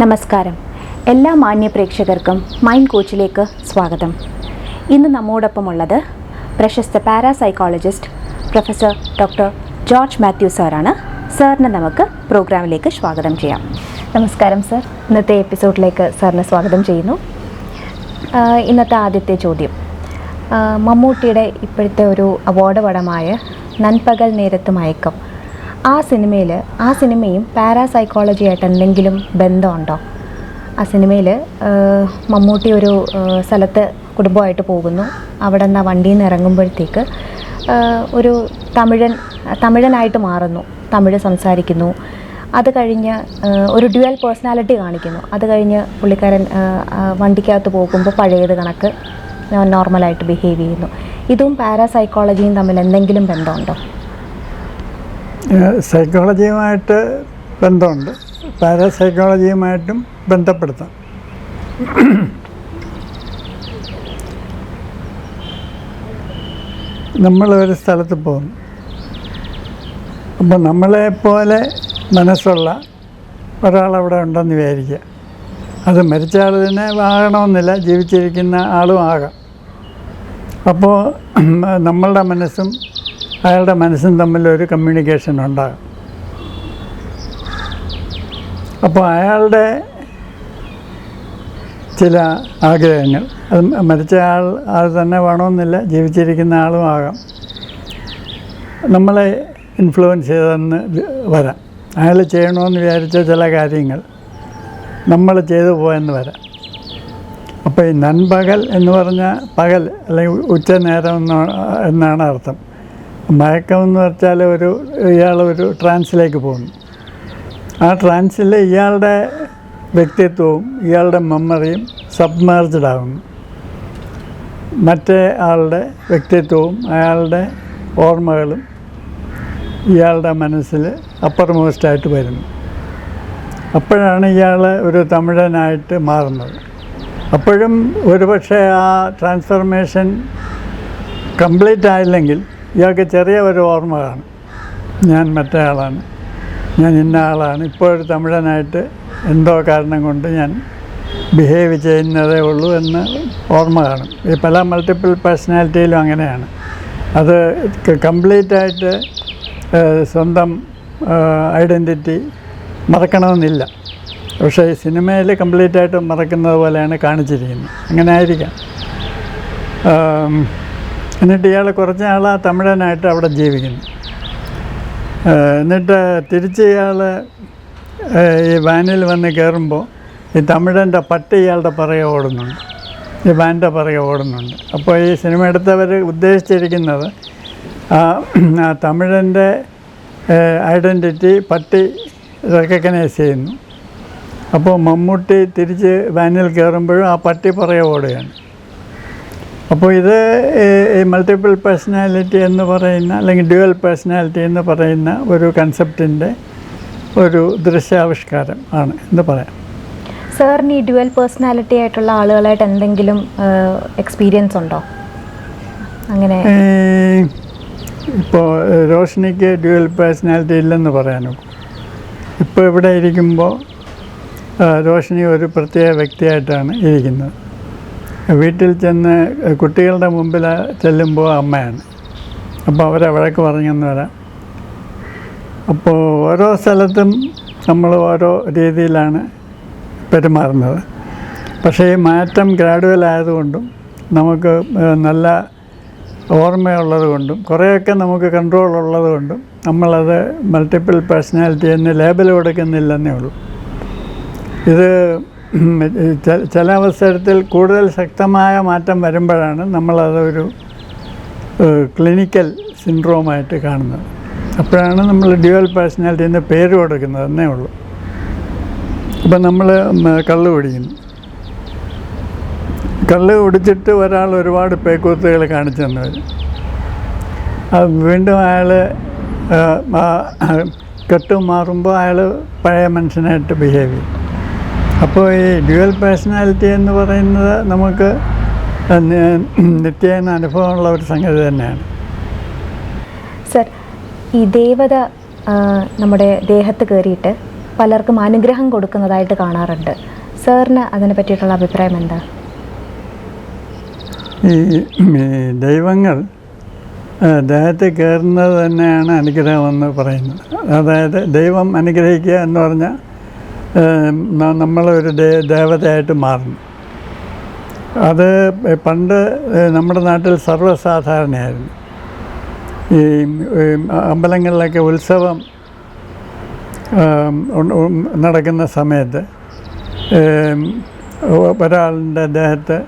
നമസ്കാരം. എല്ലാ മാന്യ പ്രേക്ഷകർക്കും മൈൻഡ് കോച്ചിലേക്ക് സ്വാഗതം. ഇന്ന് നമ്മോടൊപ്പമുള്ളത് പ്രശസ്ത parapsychologist professor doctor George Mathew സാറാണ്. സാറിനെ നമുക്ക് പ്രോഗ്രാമിലേക്ക് സ്വാഗതം ചെയ്യാം. നമസ്കാരം സർ. ഇന്നത്തെ എപ്പിസോഡിലേക്ക് സാറിനെ സ്വാഗതം ചെയ്യുന്നു. ഇന്നത്തെ ആദ്യത്തെ ചോദ്യം. മമ്മൂട്ടിയുടെ ഇപ്പോഴത്തെ ഒരു അവാർഡ് പടമായ നൻപകൽ നേരത്ത് മയക്കം ആ സിനിമയിൽ ആ സിനിമയും പാരാസൈക്കോളജി ആയിട്ട് എന്തെങ്കിലും ബന്ധമുണ്ടോ? ആ സിനിമയിൽ മമ്മൂട്ടി ഒരു സ്ഥലത്ത് കുടുംബമായിട്ട് പോകുന്നു. അവിടെ നിന്ന് വണ്ടിയിൽ നിന്ന് ഇറങ്ങുമ്പോഴത്തേക്ക് ഒരു തമിഴൻ തമിഴനായിട്ട് മാറുന്നു. തമിഴ് സംസാരിക്കുന്നു. അത് കഴിഞ്ഞ് ഒരു ഡ്യുവൽ പേഴ്സണാലിറ്റി കാണിക്കുന്നു. അത് കഴിഞ്ഞ് പുള്ളിക്കാരൻ വണ്ടിക്കകത്ത് പോകുമ്പോൾ പഴയത് കണക്ക് നോർമലായിട്ട് ബിഹേവ് ചെയ്യുന്നു. ഇതും പാരാസൈക്കോളജിയും തമ്മിൽ എന്തെങ്കിലും ബന്ധമുണ്ടോ? സൈക്കോളജിയുമായിട്ട് ബന്ധമുണ്ട്. പാരാസൈക്കോളജിയുമായിട്ടും ബന്ധപ്പെടുത്താം. നമ്മൾ ഒരു സ്ഥലത്ത് പോകുന്നു. അപ്പോൾ നമ്മളെ പോലെ മനസ്സുള്ള ഒരാളവിടെ ഉണ്ടെന്ന് വിചാരിക്കുക. അത് മരിച്ച ആൾ തന്നെ ആകണമെന്നില്ല ജീവിച്ചിരിക്കുന്ന ആളും ആകാം. അപ്പോൾ നമ്മളുടെ മനസ്സും അയാളുടെ മനസ്സും തമ്മിലൊരു കമ്മ്യൂണിക്കേഷൻ ഉണ്ടാകും. അപ്പോൾ അയാളുടെ ചില ആഗ്രഹങ്ങൾ അത് മരിച്ച ആൾ ആൾ തന്നെ വേണമെന്നില്ല ജീവിച്ചിരിക്കുന്ന ആളും ആകാം. നമ്മളെ ഇൻഫ്ലുവൻസ് ചെയ്തെന്ന് വരാം. അയാൾ ചെയ്യണമെന്ന് വിചാരിച്ച ചില കാര്യങ്ങൾ നമ്മൾ ചെയ്തു പോയെന്ന് വരാം. അപ്പോൾ ഈ നൻപകൽ എന്ന് പറഞ്ഞാൽ പകൽ അല്ലെങ്കിൽ ഉച്ച നേരം എന്നാണ് അർത്ഥം. മയക്കം എന്ന് വെച്ചാൽ ഒരു ഇയാൾ ഒരു ട്രാൻസിലേക്ക് പോകുന്നു. ആ ട്രാൻസിൽ ഇയാളുടെ വ്യക്തിത്വവും ഇയാളുടെ മെമ്മറിയും സബ്മേർജ്ഡ് ആകുന്നു മറ്റേ ആളുടെ വ്യക്തിത്വവും അയാളുടെ ഓർമ്മകളും ഇയാളുടെ മനസ്സിൽ അപ്പർ മോസ്റ്റായിട്ട് വരുന്നു. അപ്പോഴാണ് ഇയാൾ ഒരു തമിഴനായിട്ട് മാറുന്നത്. അപ്പോഴും ഒരുപക്ഷെ ആ ട്രാൻസ്ഫർമേഷൻ കംപ്ലീറ്റ് ആയില്ലെങ്കിൽ ഇയാൾക്ക് ചെറിയ ഒരു ഓർമ്മ കാണും ഞാൻ മറ്റേ ആളാണ്. ഞാൻ ഇന്ന ആളാണ്. ഇപ്പോഴൊരു തമിഴനായിട്ട് എന്തോ കാരണം കൊണ്ട് ഞാൻ ബിഹേവ് ചെയ്യുന്നതേ ഉള്ളൂ എന്ന് ഓർമ്മ കാണും ഈ പല മൾട്ടിപ്പിൾ പേഴ്സണാലിറ്റിയിലും അങ്ങനെയാണ്. അത് കംപ്ലീറ്റ് ആയിട്ട് സ്വന്തം ഐഡന്റിറ്റി മറക്കണമെന്നില്ല. പക്ഷേ ഈ സിനിമയിൽ കംപ്ലീറ്റ് ആയിട്ട് മറക്കുന്നത് പോലെയാണ് കാണിച്ചിരിക്കുന്നത്. അങ്ങനെ ആയിരിക്കാം. എന്നിട്ട് ഇയാൾ കുറച്ച് നാൾ ആ തമിഴനായിട്ട് അവിടെ ജീവിക്കുന്നു. എന്നിട്ട് തിരിച്ച് ഇയാൾ ഈ വാനിൽ വന്ന് കയറുമ്പോൾ ഈ തമിഴന്റെ പട്ട് ഇയാളുടെ പുറകെ ഓടുന്നുണ്ട്. ഈ വാന്റെ പുറകെ ഓടുന്നുണ്ട്. അപ്പോൾ ഈ സിനിമ എടുത്തവർ ഉദ്ദേശിച്ചിരിക്കുന്നത് ആ ആ തമിഴന്റെ ഐഡന്റിറ്റി പട്ടി റെക്കഗ്നൈസ് ചെയ്യുന്നു. അപ്പോൾ മമ്മൂട്ടി തിരിച്ച് വാനിൽ കയറുമ്പോഴും ആ പട്ടി പുറകെ ഓടുകയാണ്. അപ്പോൾ ഇത് ഈ മൾട്ടിപ്പിൾ പേഴ്സണാലിറ്റി എന്ന് പറയുന്ന അല്ലെങ്കിൽ ഡ്യുവൽ പേഴ്സണാലിറ്റി എന്ന് പറയുന്ന ഒരു കൺസെപ്റ്റിന്റെ ഒരു ദൃശ്യാവിഷ്കാരം ആണ് എന്ന് പറയാം. സാറിന് ഈ ഡ്യുവൽ പേഴ്സണാലിറ്റി ആയിട്ടുള്ള ആളുകളായിട്ട് എന്തെങ്കിലും എക്സ്പീരിയൻസ് ഉണ്ടോ? അങ്ങനെ. ഇപ്പോൾ റോഷനിക്ക് ഡ്യുവൽ പേഴ്സണാലിറ്റി ഇല്ലെന്ന് പറയാനോ? ഇപ്പോൾ ഇവിടെ ഇരിക്കുമ്പോൾ റോഷിനി ഒരു പ്രത്യേക വ്യക്തിയായിട്ടാണ് ഇരിക്കുന്നത്. വീട്ടിൽ ചെന്ന് കുട്ടികളുടെ മുമ്പിൽ ചെല്ലുമ്പോൾ അമ്മയാണ്. അപ്പോൾ അവരെ വഴക്ക് പറഞ്ഞെന്ന് വരാം. അപ്പോൾ ഓരോ സ്ഥലത്തും നമ്മൾ ഓരോ രീതിയിലാണ് പെരുമാറുന്നത്. പക്ഷേ ഈ മാറ്റം ഗ്രാഡുവൽ ആയതുകൊണ്ടും നമുക്ക് നല്ല ഓർമ്മയുള്ളത് കൊണ്ടും കുറേയൊക്കെ നമുക്ക് കൺട്രോൾ ഉള്ളത് കൊണ്ടും നമ്മളത് മൾട്ടിപ്പിൾ പേഴ്സണാലിറ്റി എന്ന് ലേബൽ കൊടുക്കുന്നില്ലെന്നേ ഉള്ളൂ. ഇത് ചില അവസരത്തിൽ കൂടുതൽ ശക്തമായ മാറ്റം വരുമ്പോഴാണ് നമ്മളതൊരു ക്ലിനിക്കൽ സിൻഡ്രോമായിട്ട് കാണുന്നത്. അപ്പോഴാണ് നമ്മൾ ഡ്യുവൽ പേഴ്സണാലിറ്റി എന്ന് പേര് കൊടുക്കുന്നത് എന്നേ ഉള്ളൂ. ഇപ്പം നമ്മൾ കള്ള് കുടിക്കുന്നു. കള്ള് കുടിച്ചിട്ട് ഒരാൾ ഒരുപാട് പേക്കൂത്തുകൾ കാണിച്ചു തന്നവർ വീണ്ടും അയാൾ കെട്ട് മാറുമ്പോൾ അയാൾ പഴയ മനുഷ്യനായിട്ട് ബിഹേവ് ചെയ്യും. അപ്പോൾ ഈ ഡ്യുവൽ പേഴ്സണാലിറ്റി എന്ന് പറയുന്നത് നമുക്ക് നിത്യേന അനുഭവമുള്ള ഒരു സംഗതി തന്നെയാണ്. സർ ഈ ദേവത നമ്മുടെ ദേഹത്ത് കയറിയിട്ട് പലർക്കും അനുഗ്രഹം കൊടുക്കുന്നതായിട്ട് കാണാറുണ്ട്. സാറിന് അതിനെ പറ്റിയിട്ടുള്ള അഭിപ്രായം എന്താ? ഈ ദൈവങ്ങൾ ദേഹത്തിൽ കയറുന്നത് തന്നെയാണ് അനുഗ്രഹം എന്ന് പറയുന്നത്. അതായത് ദൈവം അനുഗ്രഹിക്കുക എന്ന് പറഞ്ഞാൽ നമ്മളൊരു ദേ- ദേവതയായിട്ട് മാറുന്നു. അത് പണ്ട് നമ്മുടെ നാട്ടിൽ സർവസാധാരണയായിരുന്നു. ഈ അമ്പലങ്ങളിലൊക്കെ ഉത്സവം നടക്കുന്ന സമയത്ത് ഒരാളിന്റെ ദേഹത്ത്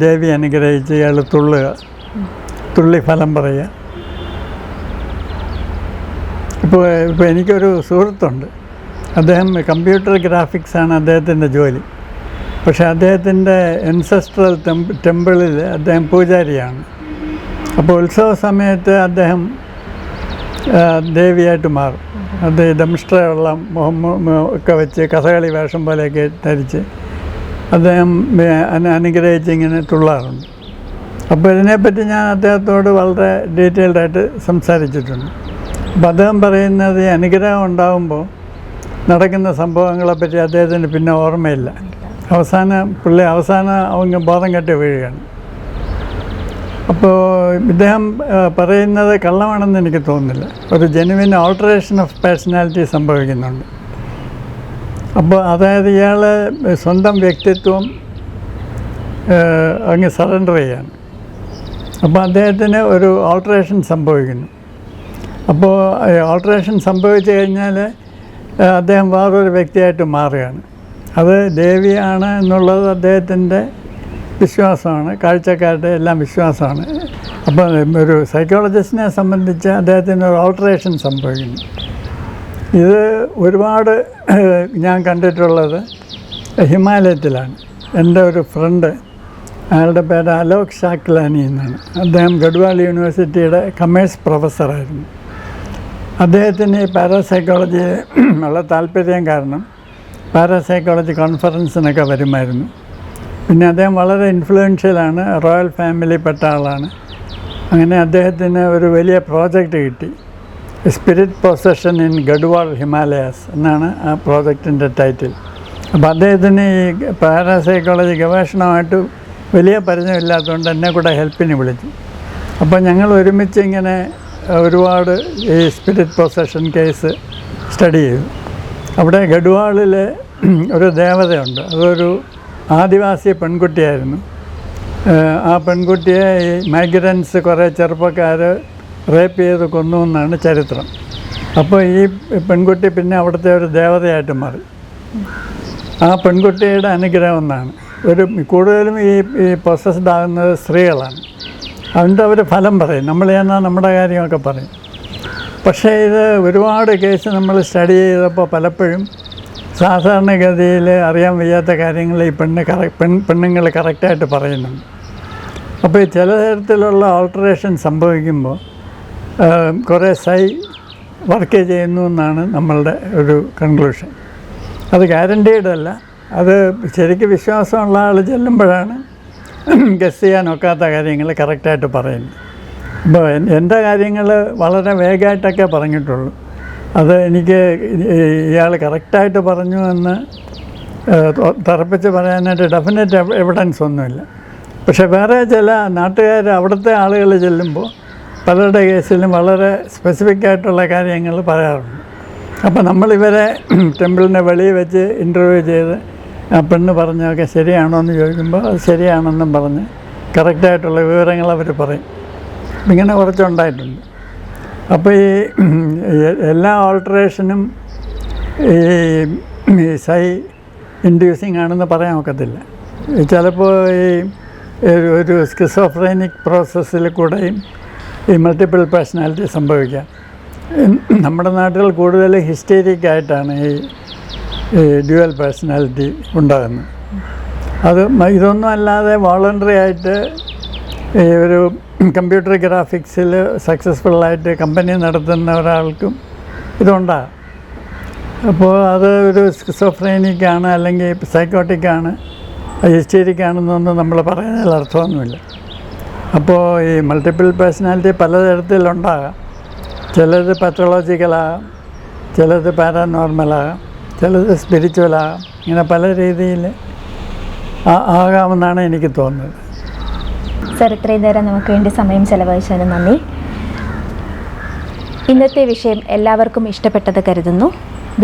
ദേവി അനുഗ്രഹിച്ച് ഇയാൾ തുള്ളുക തുള്ളി ഫലം പറയുക. ഇപ്പോൾ ഇപ്പോൾ എനിക്കൊരു സുഹൃത്തുണ്ട്. അദ്ദേഹം കമ്പ്യൂട്ടർ ഗ്രാഫിക്സ് ആണ് അദ്ദേഹത്തിന്റെ ജോലി. പക്ഷേ അദ്ദേഹത്തിന്റെ എൻസെസ്ട്രൽ ടെമ്പ് ടെമ്പിളിൽ അദ്ദേഹം പൂജാരിയാണ്. അപ്പോൾ ഉത്സവ സമയത്ത് അദ്ദേഹം ദേവിയായിട്ട് മാറും. അത് ദംഷ്ട്രയുള്ള മുഹമ്മ ഒക്കെ വെച്ച് കഥകളി വേഷം പോലെയൊക്കെ ധരിച്ച് അദ്ദേഹം അനുഗ്രഹിച്ച് ഇങ്ങനെ തുള്ളാറുണ്ട്. അപ്പോൾ ഇതിനെപ്പറ്റി ഞാൻ അദ്ദേഹത്തോട് വളരെ ഡീറ്റെയിൽഡായിട്ട് സംസാരിച്ചിട്ടുണ്ട്. അപ്പോൾ അദ്ദേഹം പറയുന്നത് അനുഗ്രഹം ഉണ്ടാകുമ്പോൾ നടക്കുന്ന സംഭവങ്ങളെപ്പറ്റി അദ്ദേഹത്തിന് പിന്നെ ഓർമ്മയില്ല. അവസാന പിള്ളേ അവസാന അവങ്ങ് ബോധം കെട്ടി വീഴുകയാണ്. അപ്പോൾ ഇദ്ദേഹം പറയുന്നത് കള്ളമാണെന്ന് എനിക്ക് തോന്നുന്നില്ല. ഒരു ജെനുവിൻ ഓൾട്ടറേഷൻ ഓഫ് പേഴ്സണാലിറ്റി സംഭവിക്കുന്നുണ്ട്. അപ്പോൾ അതായത് ഇയാൾ സ്വന്തം വ്യക്തിത്വം അങ്ങ് സറണ്ടർ ചെയ്യാണ്. അപ്പോൾ അദ്ദേഹത്തിന് ഒരു ഓൾട്ടറേഷൻ സംഭവിക്കുന്നു. അപ്പോൾ ഓൾട്ടറേഷൻ സംഭവിച്ചു കഴിഞ്ഞാൽ അദ്ദേഹം വേറൊരു വ്യക്തിയായിട്ട് മാറുകയാണ്. അത് ദേവിയാണ് എന്നുള്ളത് അദ്ദേഹത്തിന്റെ വിശ്വാസമാണ്. കാഴ്ചക്കാരുടെ എല്ലാം വിശ്വാസമാണ്. അപ്പം ഒരു സൈക്കോളജിസ്റ്റിനെ സംബന്ധിച്ച് അദ്ദേഹത്തിന് ഒരു ഓൾട്ടറേഷൻ സംഭവിക്കുന്നു. ഇത് ഒരുപാട് ഞാൻ കണ്ടിട്ടുള്ളത് ഹിമാലയത്തിലാണ്. എന്റെ ഒരു ഫ്രണ്ട് അയാളുടെ പേര് അലോക് ഷാക്ലാനി എന്നാണ്. അദ്ദേഹം ഗഡ്വാൾ യൂണിവേഴ്സിറ്റിയുടെ കമേഴ്സ് പ്രൊഫസറായിരുന്നു അദ്ദേഹത്തിന് ഈ പാരാസൈക്കോളജി ഉള്ള താല്പര്യം കാരണം പാരാസൈക്കോളജി കോൺഫറൻസിനൊക്കെ വരുമായിരുന്നു. പിന്നെ അദ്ദേഹം വളരെ ഇൻഫ്ലുവൻഷ്യലാണ് റോയൽ ഫാമിലിപ്പെട്ട ആളാണ്. അങ്ങനെ അദ്ദേഹത്തിന് ഒരു വലിയ പ്രോജക്റ്റ് കിട്ടി. Spirit possession in Garhwal Himalayas എന്നാണ് ആ പ്രോജക്റ്റിന്റെ ടൈറ്റിൽ. അപ്പോൾ അദ്ദേഹത്തിന് ഈ പാരാസൈക്കോളജി ഗവേഷണമായിട്ട് വലിയ പരിചയമില്ലാത്തതുകൊണ്ട് എന്നെ കൂടെ ഹെൽപ്പിന് വിളിച്ചു. അപ്പോൾ ഞങ്ങൾ ഒരുമിച്ച് ഇങ്ങനെ ഒരുപാട് ഈ സ്പിരിറ്റ് പ്രൊസഷൻ കേസ് സ്റ്റഡി ചെയ്തു. അവിടെ ഗഡ്വാളിലെ ഒരു ദേവതയുണ്ട്. അതൊരു ആദിവാസി പെൺകുട്ടിയായിരുന്നു. ആ പെൺകുട്ടിയെ ഈ മൈഗ്രൻസ് കുറേ ചെറുപ്പക്കാർ റേപ്പ് ചെയ്ത് കൊന്നു എന്നാണ് ചരിത്രം. അപ്പോൾ ഈ പെൺകുട്ടി പിന്നെ അവിടുത്തെ ഒരു ദേവതയായിട്ട് മാറി. ആ പെൺകുട്ടിയുടെ അനുഗ്രഹം എന്നാണ്. ഒരു കൂടുതലും ഈ പൊസസ്ഡ് ആകുന്നത് സ്ത്രീകളാണ്. അതുകൊണ്ട് അവർ ഫലം പറയും. നമ്മൾ ചെന്നാൽ നമ്മുടെ കാര്യമൊക്കെ പറയും. പക്ഷേ ഇത് ഒരുപാട് കേസ് നമ്മൾ സ്റ്റഡി ചെയ്തപ്പോൾ പലപ്പോഴും സാധാരണഗതിയിൽ അറിയാൻ വയ്യാത്ത കാര്യങ്ങൾ ഈ പെണ്ണ് കറ പെൺ പെണ്ണുങ്ങൾ കറക്റ്റായിട്ട് പറയുന്നുണ്ട്. അപ്പോൾ ഈ ചില തരത്തിലുള്ള ഓൾട്ടറേഷൻ സംഭവിക്കുമ്പോൾ കുറേ സൈ വർക്ക് ചെയ്യുന്നു എന്നാണ് നമ്മളുടെ ഒരു കൺക്ലൂഷൻ അത് ഗ്യാരണ്ടീഡ് അല്ല. അത് ശരിക്കും വിശ്വാസമുള്ള ആൾ ചെല്ലുമ്പോഴാണ് ഗസ് ചെയ്യാൻ ഒക്കാത്ത കാര്യങ്ങൾ കറക്റ്റായിട്ട് പറയുന്നു അപ്പോൾ എൻ- എന്റെ കാര്യങ്ങൾ വളരെ വേഗമായിട്ടൊക്കെ പറഞ്ഞിട്ടുള്ളൂ. അത് എനിക്ക് ഇയാൾ കറക്റ്റായിട്ട് പറഞ്ഞു എന്ന് തറപ്പിച്ച് പറയാനായിട്ട് ഡെഫിനറ്റ് എവിഡൻസ് ഒന്നുമില്ല. പക്ഷെ വേറെ ചില നാട്ടുകാർ അവിടുത്തെ ആളുകൾ ചെല്ലുമ്പോൾ പലരുടെ കേസിലും വളരെ സ്പെസിഫിക് ആയിട്ടുള്ള കാര്യങ്ങൾ പറയാറുണ്ട്. അപ്പോൾ നമ്മളിവരെ ടെമ്പിളിന്റെ വെളിയിൽ വെച്ച് ഇന്റർവ്യൂ ചെയ്ത് ആ പെണ്ണ് പറഞ്ഞൊക്കെ ശരിയാണോ എന്ന് ചോദിക്കുമ്പോൾ അത് ശരിയാണെന്നും പറഞ്ഞ് കറക്റ്റായിട്ടുള്ള വിവരങ്ങൾ അവർ പറയും. ഇങ്ങനെ കുറച്ചുണ്ടായിട്ടുണ്ട്. അപ്പോൾ ഈ എല്ലാ ഓൾട്ടറേഷനും ഈ സൈ ഇൻഡ്യൂസിങ് ആണെന്ന് പറയാൻ ഒക്കത്തില്ല. ചിലപ്പോൾ ഈ ഒരു- ഒരു സ്കിസോഫ്രൈനിക് പ്രോസസ്സിൽ കൂടെയും ഈ മൾട്ടിപ്പിൾ പേഴ്സണാലിറ്റി സംഭവിക്കാം. നമ്മുടെ നാട്ടിൽ കൂടുതൽ ഹിസ്റ്റീരിക് ആയിട്ടാണ് ഈ ഈ ഡ്യുവൽ പേഴ്സണാലിറ്റി ഉണ്ടാകുന്നത് അത് ഇതൊന്നും അല്ലാതെ വോളണ്ടറി ആയിട്ട് ഈ ഒരു കമ്പ്യൂട്ടർ ഗ്രാഫിക്സിൽ സക്സസ്ഫുള്ളായിട്ട് കമ്പനി നടത്തുന്ന ഒരാൾക്കും ഇതുണ്ടാകും അപ്പോൾ അത് ഒരു സ്കിസോഫ്രൈനിക്കാണ് അല്ലെങ്കിൽ സൈക്കോട്ടിക്കാണ് ആണ് ഹിസ്റ്റീരിക് ആണെന്നൊന്നും നമ്മൾ പറയുന്നതിൽ അർത്ഥമൊന്നുമില്ല. അപ്പോൾ ഈ മൾട്ടിപ്പിൾ പേഴ്സണാലിറ്റി പലതരത്തിലുണ്ടാകാം. ചിലത് പത്തോളജിക്കലാകാം ചിലത് പാരാനോർമലാകാം. ചിലത് സ്പിരിച്വലാകാം ഇങ്ങനെ പല രീതിയിൽ ആകാമെന്നാണ് എനിക്ക് തോന്നുന്നത്. സർ ഇത്രയും നേരം നമുക്ക് വേണ്ടി സമയം ചെലവഴിച്ചതിന് നന്ദി. ഇന്നത്തെ വിഷയം എല്ലാവർക്കും ഇഷ്ടപ്പെട്ടത് കരുതുന്നു.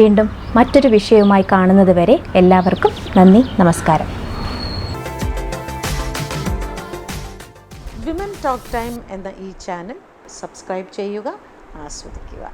വീണ്ടും മറ്റൊരു വിഷയവുമായി കാണുന്നത് വരെ എല്ലാവർക്കും നന്ദി നമസ്കാരം. വിമൻ ടോക്ക് ടൈം എന്ന ഈ ചാനൽ സബ്സ്ക്രൈബ് ചെയ്യുക ആസ്വദിക്കുക.